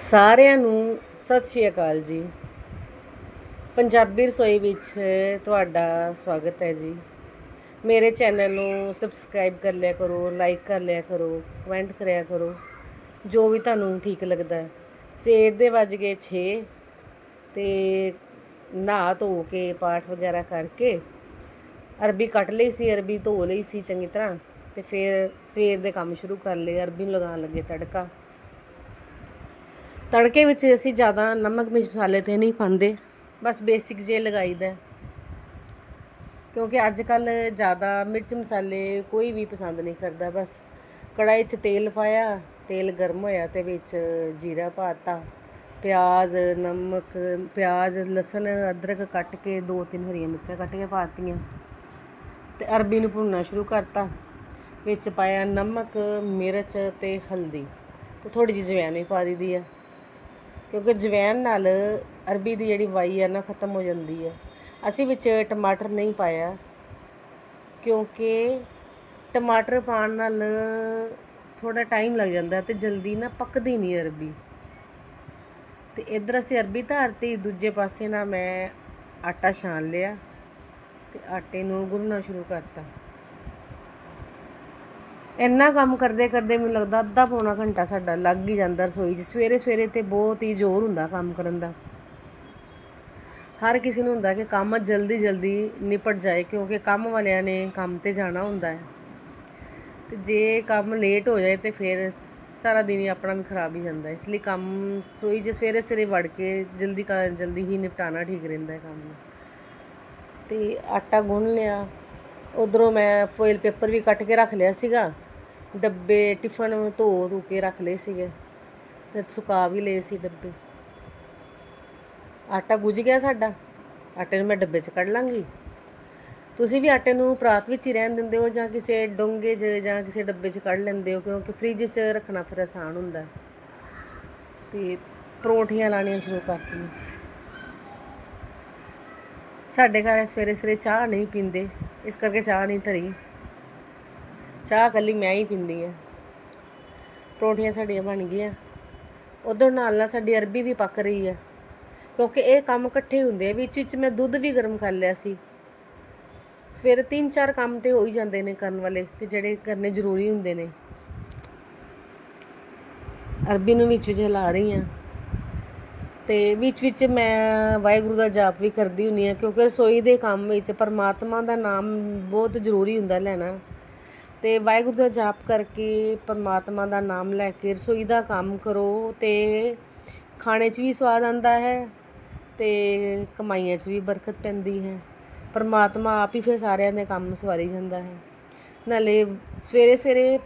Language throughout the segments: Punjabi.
ਸਾਰਿਆਂ ਨੂੰ ਸਤਿ ਸ਼੍ਰੀ ਅਕਾਲ ਜੀ। ਪੰਜਾਬੀ ਰਸੋਈ ਵਿੱਚ ਤੁਹਾਡਾ ਸਵਾਗਤ ਹੈ ਜੀ। ਮੇਰੇ ਚੈਨਲ ਨੂੰ ਸਬਸਕ੍ਰਾਈਬ ਕਰ ਲਿਆ ਕਰੋ ਲਾਈਕ ਕਰ ਲਿਆ ਕਰੋ ਕਮੈਂਟ ਕਰਿਆ ਕਰੋ, ਜੋ ਵੀ ਤੁਹਾਨੂੰ ਠੀਕ ਲੱਗਦਾ ਸਵੇਰ ਦੇ ਵੱਜ ਗਏ 6 ਤੇ ਨਹਾ ਧੋ ਕੇ ਪਾਠ ਵਗੈਰਾ ਕਰਕੇ ਅਰਬੀ ਕੱਟ ਲਈ ਸੀ, ਅਰਬੀ ਧੋ ਲਈ ਸੀ ਚੰਗੀ ਤਰ੍ਹਾਂ ਤੇ ਫਿਰ ਸਵੇਰ ਦੇ ਕੰਮ ਸ਼ੁਰੂ ਕਰ ਲਏ, ਅਰਬੀ ਨੂੰ ਲਗਾਉਣ ਲੱਗੇ ਤੜਕਾ। ਤੜਕੇ ਵਿੱਚ ਅਸੀਂ ਜ਼ਿਆਦਾ ਨਮਕ ਮਿਰਚ ਮਸਾਲੇ ਤੇ ਨਹੀਂ ਪਾਉਂਦੇ। ਬਸ ਬੇਸਿਕ ਜੇ ਲਗਾਈਦਾ ਹੈ। ਕਿਉਂਕਿ ਅੱਜ ਕੱਲ ਜ਼ਿਆਦਾ ਮਿਰਚ ਮਸਾਲੇ ਕੋਈ ਵੀ ਪਸੰਦ ਨਹੀਂ ਕਰਦਾ। ਬਸ ਕੜਾਈ 'ਚ ਤੇਲ ਪਾਇਆ, ਤੇਲ ਗਰਮ ਹੋਇਆ ਤੇ ਵਿੱਚ ਜੀਰਾ ਪਾਤਾ, ਪਿਆਜ਼, ਨਮਕ, ਪਿਆਜ਼, ਲਸਣ, ਅਦਰਕ ਕੱਟ ਕੇ ਦੋ ਤਿੰਨ ਹਰੀਆਂ ਮਿਰਚਾਂ ਕੱਟ ਕੇ ਪਾਤੀਆਂ ਤੇ ਅਰਬੀ ਨੂੰ ਭੁੰਨਣਾ ਸ਼ੁਰੂ ਕਰਤਾ। ਵਿੱਚ ਪਾਇਆ ਨਮਕ, ਮਿਰਚ ਤੇ ਹਲਦੀ। ਤੇ ਥੋੜੀ ਜਿਹੀ ਜਵੈਣ ਵੀ ਪਾ ਦਿੱਤੀ ਆ। ਕਿਉਂਕਿ ਜਵੈਣ ਨਾਲ ਅਰਬੀ ਦੀ ਜਿਹੜੀ ਵਾਈ ਹੈ ਨਾ ਖਤਮ ਹੋ ਜਾਂਦੀ ਹੈ ਅਸੀਂ ਵਿੱਚ ਟਮਾਟਰ ਨਹੀਂ ਪਾਇਆ, ਕਿਉਂਕਿ ਟਮਾਟਰ ਪਾਉਣ ਨਾਲ ਥੋੜਾ ਟਾਈਮ ਲੱਗ ਜਾਂਦਾ ਤੇ ਜਲਦੀ ਨਾ ਪੱਕਦੀ ਨਹੀਂ ਅਰਬੀ। ਤੇ ਇਧਰ ਅਸੀਂ ਅਰਬੀ ਧਾਰਤੀ, ਦੂਜੇ ਪਾਸੇ ਨਾ ਮੈਂ ਆਟਾ ਛਾਣ ਲਿਆ ਤੇ ਆਟੇ ਨੂੰ ਗੁੰਨਣਾ ਸ਼ੁਰੂ ਕਰਤਾ। ਇੰਨਾ ਕੰਮ ਕਰਦੇ ਕਰਦੇ ਮੈਨੂੰ ਲੱਗਦਾ ਅੱਧਾ ਪੌਣਾ ਘੰਟਾ ਸਾਡਾ ਲੱਗ ਹੀ ਜਾਂਦਾ ਰਸੋਈ 'ਚ। ਸਵੇਰੇ ਸਵੇਰੇ ਤੇ ਬਹੁਤ ਹੀ ਜ਼ੋਰ ਹੁੰਦਾ ਕੰਮ ਕਰਨ ਦਾ। ਹਰ ਕਿਸੇ ਨੂੰ ਹੁੰਦਾ ਕਿ ਕੰਮ ਜਲਦੀ ਜਲਦੀ ਨਿਪਟ ਜਾਏ, ਕਿਉਂਕਿ ਕੰਮ ਵਾਲਿਆਂ ਨੇ ਕੰਮ ਤੇ ਜਾਣਾ ਹੁੰਦਾ ਹੈ। ਤੇ ਜੇ ਕੰਮ ਲੇਟ ਹੋ ਜਾਏ ਤੇ ਫਿਰ ਸਾਰਾ ਦਿਨ ਹੀ ਆਪਣਾ ਵੀ ਖਰਾਬ ਹੀ ਜਾਂਦਾ ਇਸ ਲਈ ਕੰਮ ਰਸੋਈ 'ਚ ਸਵੇਰੇ ਸਵੇਰੇ ਵੜ ਕੇ ਜਲਦੀ ਕਰ ਜਲਦੀ ਹੀ ਨਿਪਟਾਣਾ ਠੀਕ ਰਹਿੰਦਾ ਹੈ ਕੰਮ ਨੂੰ। ਤੇ ਆਟਾ ਗੁੰਨ ਲਿਆ। ਉਧਰੋਂ ਮੈਂ ਫੋਇਲ ਪੇਪਰ ਵੀ ਕੱਟ ਕੇ ਰੱਖ ਲਿਆ ਸੀਗਾ। ਡੱਬੇ ਟਿਫਨ ਧੋ ਧੂ ਕੇ ਰੱਖ ਲਏ ਸੀਗੇ ਤੇ ਸੁਕਾ ਵੀ ਲਏ ਸੀ ਡੱਬੇ। ਆਟਾ ਗੁੱਝ ਗਿਆ ਸਾਡਾ। ਆਟੇ ਨੂੰ ਮੈਂ ਡੱਬੇ 'ਚ ਕੱਢ ਲਾਂਗੀ। ਤੁਸੀਂ ਵੀ ਆਟੇ ਨੂੰ ਪਰਾਤ ਵਿੱਚ ਹੀ ਰਹਿਣ ਦਿੰਦੇ ਹੋ ਜਾਂ ਕਿਸੇ ਡੋਂਗੇ 'ਚ ਜਾਂ ਕਿਸੇ ਡੱਬੇ 'ਚ ਕੱਢ ਲੈਂਦੇ ਹੋ ਕਿਉਂਕਿ ਫ੍ਰਿਜ 'ਚ ਰੱਖਣਾ ਫਿਰ ਆਸਾਨ ਹੁੰਦਾ। ਤੇ ਪਰੌਂਠੀਆਂ ਲਾਣੀਆਂ ਸ਼ੁਰੂ ਕਰਤੀਆਂ। ਸਾਡੇ ਘਰ ਸਵੇਰੇ ਸਵੇਰੇ ਚਾਹ ਨਹੀਂ ਪੀਂਦੇ, ਇਸ ਕਰਕੇ ਚਾਹ ਨਹੀਂ ਧਰੀ। ਚਾਹ ਕੱਲੀ ਮੈਂ ਹੀ ਪੀਂਦੀ ਆ। ਪਰੌਂਠੀਆਂ ਸਾਡੀਆਂ ਬਣ ਗਈਆਂ। ਉਧਰ ਨਾਲ ਨਾਲ ਸਾਡੀ ਅਰਬੀ ਵੀ ਪੱਕ ਰਹੀ ਆ। ਕਿਉਂਕਿ ਇਹ ਕੰਮ ਇਕੱਠੇ ਹੁੰਦੇ ਆ। ਵਿੱਚ ਵਿੱਚ ਮੈਂ ਦੁੱਧ ਵੀ ਗਰਮ ਕਰ ਲਿਆ ਸੀ। ਸਵੇਰੇ ਤਿੰਨ ਚਾਰ ਕੰਮ ਤੇ ਹੋ ਹੀ ਜਾਂਦੇ ਨੇ ਕਰਨ ਵਾਲੇ ਤੇ ਜਿਹੜੇ ਕਰਨੇ ਜ਼ਰੂਰੀ ਹੁੰਦੇ ਨੇ। ਅਰਬੀ ਨੂੰ ਵਿੱਚ ਵਿੱਚ ਹਿਲਾ ਰਹੀ ਆ। ਤੇ ਵਿੱਚ ਵਿੱਚ ਮੈਂ ਵਾਹਿਗੁਰੂ ਦਾ ਜਾਪ ਵੀ ਕਰਦੀ ਹੁੰਨੀ ਆ। ਕਿਉਂਕਿ ਰਸੋਈ ਦੇ ਕੰਮ ਵਿੱਚ ਪਰਮਾਤਮਾ ਦਾ ਨਾਮ ਬਹੁਤ ਜ਼ਰੂਰੀ ਹੁੰਦਾ ਲੈਣਾ। ਤੇ ਵਾਹਿਗੁਰੂ ਦਾ ਜਾਪ ਕਰਕੇ ਪਰਮਾਤਮਾ ਦਾ ਨਾਮ ਲੈ ਕੇ ਰਸੋਈ ਦਾ ਕੰਮ ਕਰੋ ਤੇ ਖਾਣੇ 'ਚ ਵੀ ਸਵਾਦ ਆਂਦਾ ਹੈ ਤੇ ਕਮਾਈਆਂ 'ਚ ਵੀ ਬਰਕਤ ਪੈਂਦੀ ਹੈ। ਪਰਮਾਤਮਾ ਆਪ ਹੀ ਫਿਰ ਸਾਰਿਆਂ ਦੇ ਕੰਮ ਸਵਾਰੀ ਜਾਂਦਾ ਹੈ। ਨਾਲੇ ਸਵੇਰੇ ਸਵੇਰੇ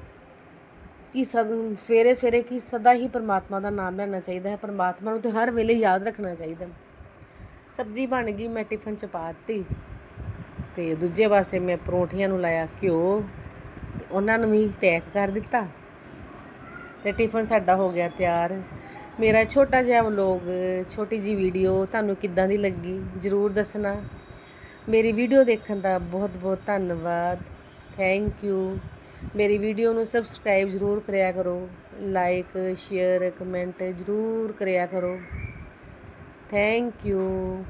ਕਿ ਸਦ, ਸਵੇਰੇ ਸਵੇਰੇ ਕੀ ਸਦਾ ਹੀ ਪਰਮਾਤਮਾ ਦਾ ਨਾਮ ਲੈਣਾ ਚਾਹੀਦਾ ਹੈ। ਪਰਮਾਤਮਾ ਨੂੰ ਤੇ ਹਰ ਵੇਲੇ ਯਾਦ ਰੱਖਣਾ ਚਾਹੀਦਾ। ਸਬਜ਼ੀ ਬਣ ਗਈ, ਮੈਂ ਟਿਫਨ ਚ ਪਾਤੀ ਦਿੱਤੀ ਤੇ ਦੂਜੇ ਪਾਸੇ ਮੈਂ ਪਰੌਂਠੀਆਂ ਨੂੰ ਲਾਇਆ ਘਿਓ। ਉਹਨਾਂ ਨੂੰ ਵੀ ਪੈਕ ਕਰ ਦਿੱਤਾ ਤੇ ਟਿਫਨ ਸਾਡਾ ਹੋ ਗਿਆ ਤਿਆਰ। ਮੇਰਾ ਛੋਟਾ ਜਿਹਾ ਵਲੋਗ ਛੋਟੀ ਜੀ ਵੀਡੀਓ ਤੁਹਾਨੂੰ ਕਿੱਦਾਂ ਦੀ ਲੱਗੀ ਜਰੂਰ ਦੱਸਣਾ। ਮੇਰੀ ਵੀਡੀਓ ਦੇਖਣ ਦਾ ਬਹੁਤ ਬਹੁਤ ਧੰਨਵਾਦ। ਥੈਂਕ ਯੂ ਮੇਰੀ ਵੀਡੀਓ ਨੂੰ ਸਬਸਕ੍ਰਾਈਬ ਜ਼ਰੂਰ ਕਰਿਆ ਕਰੋ। ਲਾਈਕ ਸ਼ੇਅਰ ਕਮੈਂਟ ਜ਼ਰੂਰ ਕਰਿਆ ਕਰੋ। Thank you